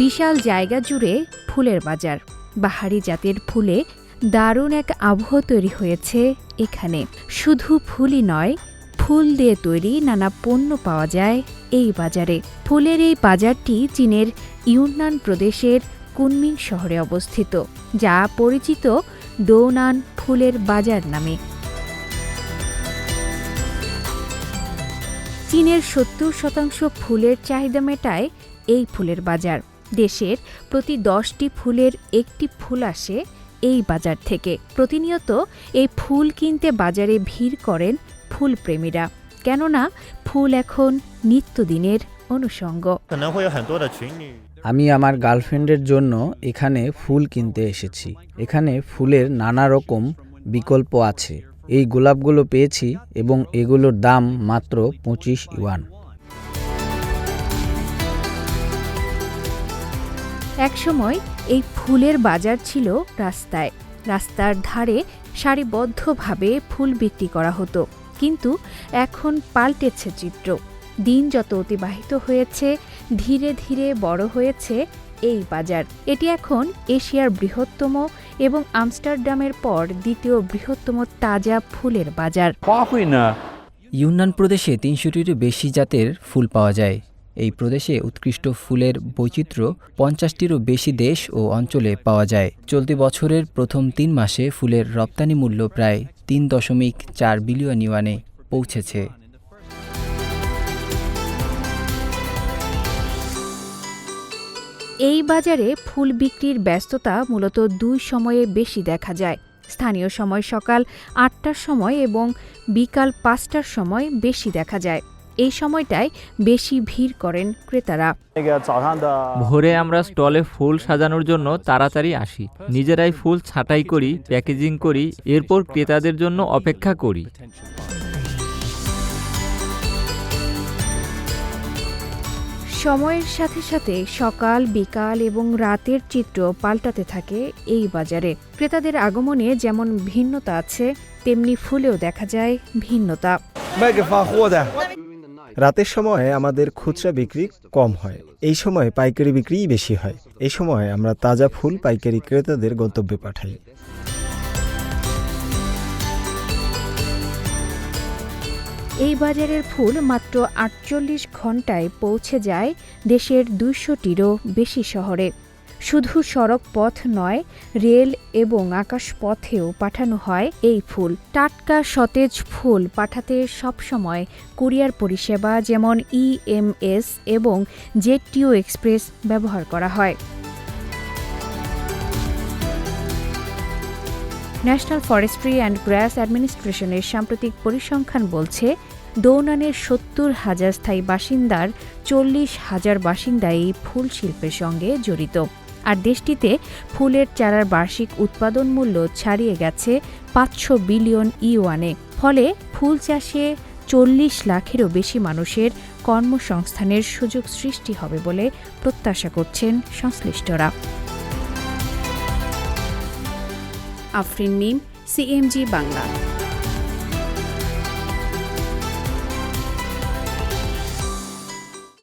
বিশাল জায়গা জুড়ে ফুলের বাজার। বাহারি জাতের ফুলে দারুণ এক আবহ তৈরি হয়েছে এখানে। শুধু ফুলই নয়, ফুল দিয়ে তৈরি নানা পণ্য পাওয়া যায় এই বাজারে। ফুলের এই বাজারটি চীনের ইউনান প্রদেশের কুনমিং শহরে অবস্থিত, যা পরিচিত দৌনান ফুলের বাজার নামে। চীনের সত্তর শতাংশ ফুলের চাহিদা মেটায় এই ফুলের বাজার। দেশের প্রতি দশটি ফুলের একটি ফুল আসে এই বাজার থেকে। প্রতিনিয়ত এই ফুল কিনতে বাজারে ভিড় করেন ফুল প্রেমীরা কেননা ফুল এখন নিত্যদিনের অনুষঙ্গ। আমি আমার গার্লফ্রেন্ডের জন্য এখানে ফুল কিনতে এসেছি। এখানে ফুলের নানা রকম বিকল্প আছে। এই গোলাপগুলো পেয়েছি এবং এগুলোর দাম মাত্র পঁচিশ ইউয়ান। একসময় এই ফুলের বাজার ছিল রাস্তায়। রাস্তার ধারে সারিবদ্ধভাবে ফুল বিক্রি করা হতো কিন্তু এখন পাল্টেছে চিত্র। দিন যত অতিবাহিত হয়েছে ধীরে ধীরে বড় হয়েছে এই বাজার। এটি এখন এশিয়ার বৃহত্তম এবং আমস্টারডামের পর দ্বিতীয় বৃহত্তম তাজা ফুলের বাজার। ইউনান প্রদেশে তিনশোটিরও বেশি জাতের ফুল পাওয়া যায়। এই প্রদেশে উৎকৃষ্ট ফুলের বৈচিত্র্য পঞ্চাশটিরও বেশি দেশ ও অঞ্চলে পাওয়া যায়। চলতি বছরের প্রথম তিন মাসে ফুলের রপ্তানি মূল্য প্রায় তিন দশমিক চার বিলিয়ন ইউয়ানে পৌঁছেছে। এই বাজারে ফুল বিক্রির ব্যস্ততা মূলত দুই সময়ে বেশি দেখা যায়। স্থানীয় সময় সকাল আটটার সময় এবং বিকাল পাঁচটার সময় বেশি দেখা যায়। এই সময়টায় বেশি ভিড় করেন ক্রেতারা। ভোরে আমরা স্টলে ফুল সাজানোর জন্য তাড়াতাড়ি আসি। নিজেরাই ফুল ছাঁটাই করি প্যাকেজিং করি এরপর ক্রেতাদের জন্য অপেক্ষা করি। সময়ের সাথে সাথে সকাল বিকাল এবং রাতের চিত্র পাল্টাতে থাকে এই বাজারে। ক্রেতাদের আগমনে যেমন ভিন্নতা আছে তেমনি ফুলেও দেখা যায় ভিন্নতা। রাতের সময় আমাদের খুচরা বিক্রি কম হয়। এই সময় পাইকারি বিক্রিই বেশি হয়। এই সময় আমরা তাজা ফুল পাইকারি ক্রেতাদের গন্তব্যে পাঠাই। এই বাজারের ফুল মাত্র আটচল্লিশ ঘন্টায় পৌঁছে যায় দেশের দুইশোটিরও বেশি শহরে। শুধু সড়ক পথ নয়, রেল এবং আকাশ পথেও পাঠানো হয় এই ফুল। টাটকা সতেজ ফুল পাঠাতে সবসময় কুরিয়ার পরিষেবা যেমন ইএমএস এবং জেটিও এক্সপ্রেস ব্যবহার করা হয়। ন্যাশনাল ফরেস্ট্রি অ্যান্ড গ্রাস অ্যাডমিনিস্ট্রেশনের সাম্প্রতিক পরিসংখ্যান বলছে দৌনানের সত্তর হাজার স্থায়ী বাসিন্দার চল্লিশ হাজার বাসিন্দা এই ফুল শিল্পের সঙ্গে জড়িত। আর দেশটিতে ফুলের চারার বার্ষিক উৎপাদন মূল্য ছাড়িয়ে গেছে পাঁচশো বিলিয়ন ইউয়ানে। ফলে ফুল চাষে চল্লিশ লাখেরও বেশি মানুষের কর্মসংস্থানের সুযোগ সৃষ্টি হবে বলে প্রত্যাশা করছেন সংশ্লিষ্টরা। আফরিন মিম, সিএমজি বাংলা।